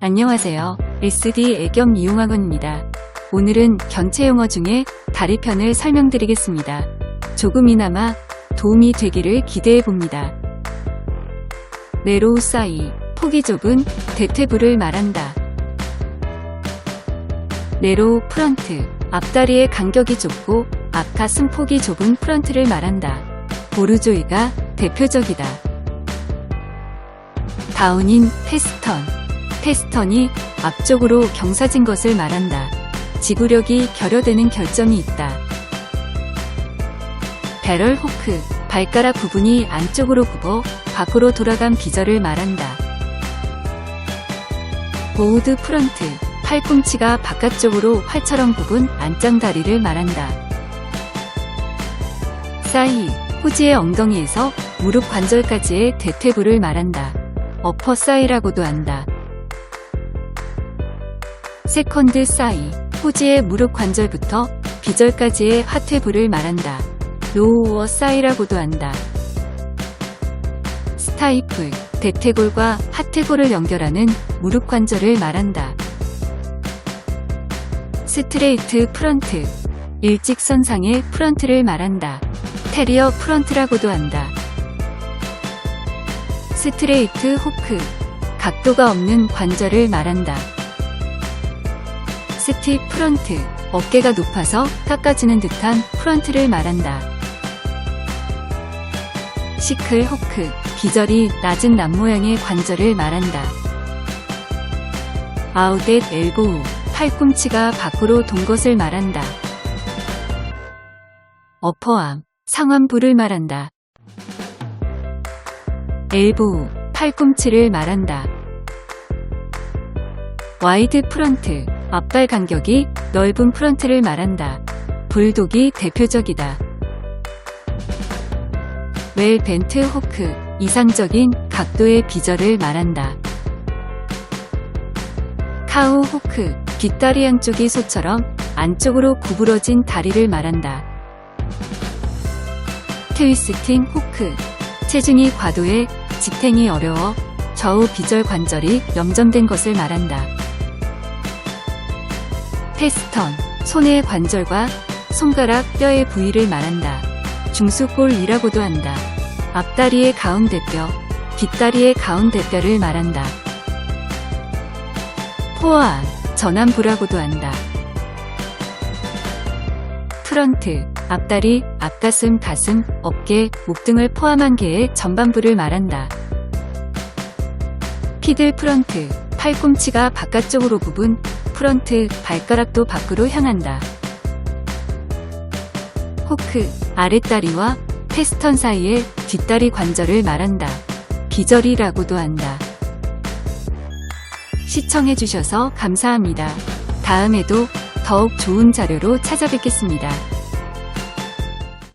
안녕하세요. SD 애견 미용학원입니다. 오늘은 견체 용어 중에 다리편을 설명드리겠습니다. 조금이나마 도움이 되기를 기대해 봅니다. 네로우 사이, 폭이 좁은 대퇴부를 말한다. 네로우 프런트, 앞다리의 간격이 좁고 앞가슴 폭이 좁은 프런트를 말한다. 보르조이가 대표적이다. 다운인 페스턴, 페스턴이 앞쪽으로 경사진 것을 말한다. 지구력이 결여되는 결점이 있다. 배럴 호크, 발가락 부분이 안쪽으로 굽어 밖으로 돌아간 비절을 말한다. 보우드 프런트, 팔꿈치가 바깥쪽으로 활처럼 굽은 안짱다리를 말한다. 사이, 후지의 엉덩이에서 무릎 관절까지의 대퇴부를 말한다. 어퍼 사이라고도 한다. 세컨드 사이, 후지의 무릎 관절부터 비절까지의 하퇴부를 말한다. 로우어 사이라고도 한다. 스타이플, 대퇴골과 하퇴골을 연결하는 무릎 관절을 말한다. 스트레이트 프런트, 일직선상의 프런트를 말한다. 테리어 프런트라고도 한다. 스트레이트 호크, 각도가 없는 관절을 말한다. 스티 프런트, 어깨가 높아서 깎아지는 듯한 프런트를 말한다. 시클 호크, 비절이 낮은 남 모양의 관절을 말한다. 아웃댓 엘보우, 팔꿈치가 밖으로 돈 것을 말한다. 어퍼암, 상완부를 말한다. 엘보우, 팔꿈치를 말한다. 와이드 프런트, 앞발 간격이 넓은 프런트를 말한다. 불독이 대표적이다. 웰 벤트 호크, 이상적인 각도의 비절을 말한다. 카우 호크, 뒷다리 양쪽이 소처럼 안쪽으로 구부러진 다리를 말한다. 트위스팅 호크, 체중이 과도해 지탱이 어려워 좌우 비절 관절이 염전된 것을 말한다. 페스턴, 손의 관절과 손가락 뼈의 부위를 말한다. 중수골이라고도 한다. 앞다리의 가운데뼈, 뒷다리의 가운데뼈를 말한다. 포아암, 전완부라고도 한다. 프런트, 앞다리, 앞가슴, 가슴, 어깨, 목 등을 포함한 개의 전반부를 말한다. 피들 프런트, 팔꿈치가 바깥쪽으로 굽은 프런트, 발가락도 밖으로 향한다. 호크, 아랫다리와 페스턴 사이의 뒷다리 관절을 말한다. 비절이라고도 한다. 시청해주셔서 감사합니다. 다음에도 더욱 좋은 자료로 찾아뵙겠습니다.